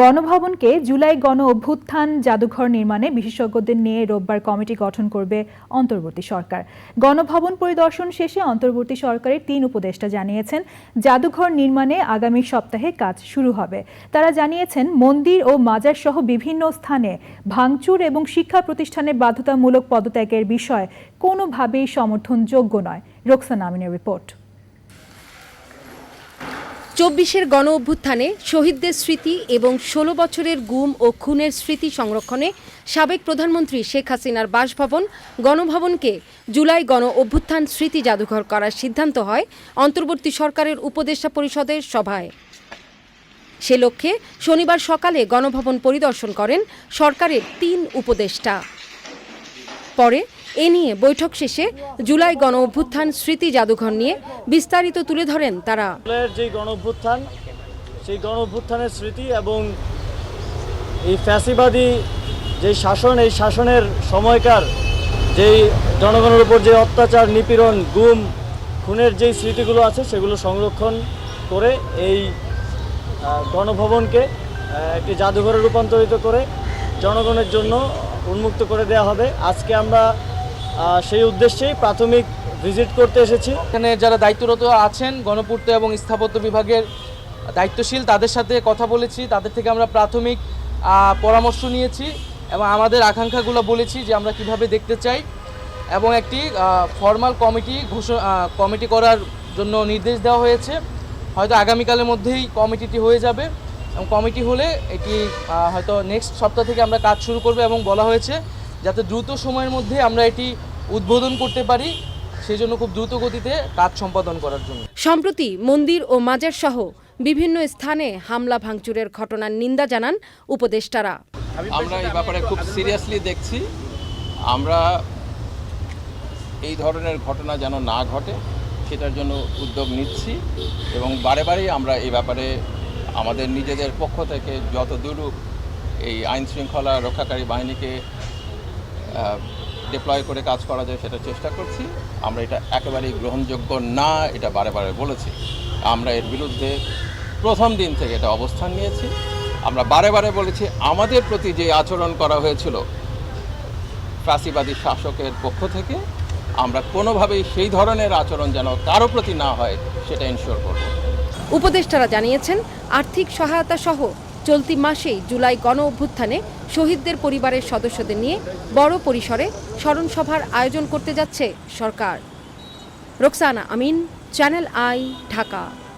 গণভবনকে জুলাই গণ অভ্যুত্থান জাদুঘর নির্মাণে বিশেষজ্ঞদের নিয়ে রোববার কমিটি গঠন করবে অন্তর্বর্তী সরকার। গণভবন পরিদর্শন শেষে অন্তর্বর্তী সরকারের তিন উপদেষ্টা জানিয়েছেন, জাদুঘর নির্মাণে আগামী সপ্তাহে কাজ শুরু হবে। তারা জানিয়েছেন, মন্দির ও মাজার সহ বিভিন্ন স্থানে ভাঙচুর এবং শিক্ষা প্রতিষ্ঠানের বাধ্যতামূলক পদত্যাগের বিষয় কোনোভাবেই সমর্থনযোগ্য নয়। রোকসানা আমিনের রিপোর্ট। চব্বিশের গণ অভ্যুত্থানে শহীদদের স্মৃতি এবং ষোলো বছরের গুম ও খুনের স্মৃতি সংরক্ষণে সাবেক প্রধানমন্ত্রী শেখ হাসিনার বাসভবন গণভবনকে জুলাই গণ অভ্যুত্থান স্মৃতি জাদুঘর করার সিদ্ধান্ত হয় অন্তর্বর্তী সরকারের উপদেষ্টা পরিষদের সভায়। সে লক্ষ্যে শনিবার সকালে গণভবন পরিদর্শন করেন সরকারের তিন উপদেষ্টা। পরে এ নিয়ে বৈঠক শেষে জুলাই গণ অভ্যুত্থান স্মৃতি জাদুঘর নিয়ে বিস্তারিত তুলে ধরেন তারা। যেই গণ অভ্যুত্থান সেই গণ অভ্যুত্থানের স্মৃতি এবং এই ফ্যাসিবাদী যেই শাসন, এই শাসনের সময়কার যেই জনগণের উপর যে অত্যাচার, নিপীড়ন, গুম, খুনের যেই স্মৃতিগুলো আছে, সেগুলো সংরক্ষণ করে এই গণভবনকে একটি জাদুঘরে রূপান্তরিত করে জনগণের জন্য উন্মুক্ত করে দেওয়া হবে। আজকে আমরা সেই উদ্দেশ্যেই প্রাথমিক ভিজিট করতে এসেছি। এখানে যারা দায়িত্বরত আছেন, গণপূর্ত এবং স্থাপত্য বিভাগের দায়িত্বশীল, তাদের সাথে কথা বলেছি। তাদের থেকে আমরা প্রাথমিক পরামর্শ নিয়েছি এবং আমাদের আকাঙ্ক্ষাগুলো বলেছি যে আমরা কীভাবে দেখতে চাই এবং একটি ফর্মাল কমিটি ঘোষণা কমিটি করার জন্য নির্দেশ দেওয়া হয়েছে। হয়তো আগামীকালের মধ্যেই কমিটিটি হয়ে যাবে। এবং কমিটি হলে এটি হয়তো নেক্সট সপ্তাহ থেকে আমরা কাজ শুরু করবে এবং বলা হয়েছে যাতে দ্রুত সময়ের মধ্যে আমরা এটি উদ্বোধন করতে পারি সেই জন্য খুব দ্রুত গতিতে কাজ সম্পাদন করার জন্য। সম্প্রতি মন্দির ও মাজার সহ বিভিন্ন স্থানে হামলা ভাঙচুরের ঘটনার নিন্দা জানান উপদেষ্টারা। আমরা এই ব্যাপারে খুব সিরিয়াসলি দেখছি। আমরা এই ধরনের ঘটনা যেন না ঘটে সেটার জন্য উদ্যোগ নিচ্ছি এবং বারে বারেই আমরা এই ব্যাপারে আমাদের নিজেদের পক্ষ থেকে যত দূর এই আইন শৃঙ্খলা রক্ষাকারী বাহিনীকে ডিপ্লয় করে কাজ করা যায় সেটা চেষ্টা করছি। আমরা এটা একেবারেই গ্রহণযোগ্য না, এটা বারে বারে বলেছি। আমরা এর বিরুদ্ধে প্রথম দিন থেকে এটা অবস্থান নিয়েছি। আমরা বারে বারে বলেছি, আমাদের প্রতি যে আচরণ করা হয়েছিল ফ্যাসিবাদী শাসকের পক্ষ থেকে, আমরা কোনোভাবেই সেই ধরনের আচরণ যেন কারও প্রতি না হয়, সেটা ইনশিওর করব। উপদেষ্টারা জানিয়েছেন, আর্থিক সহায়তা সহ চলতি মাসেই জুলাই গণ অভ্যুত্থানে শহীদদের পরিবারের সদস্যদের নিয়ে বড় পরিসরে স্মরণসভার আয়োজন করতে যাচ্ছে সরকার। Roksana Amin, channel I, Dhaka.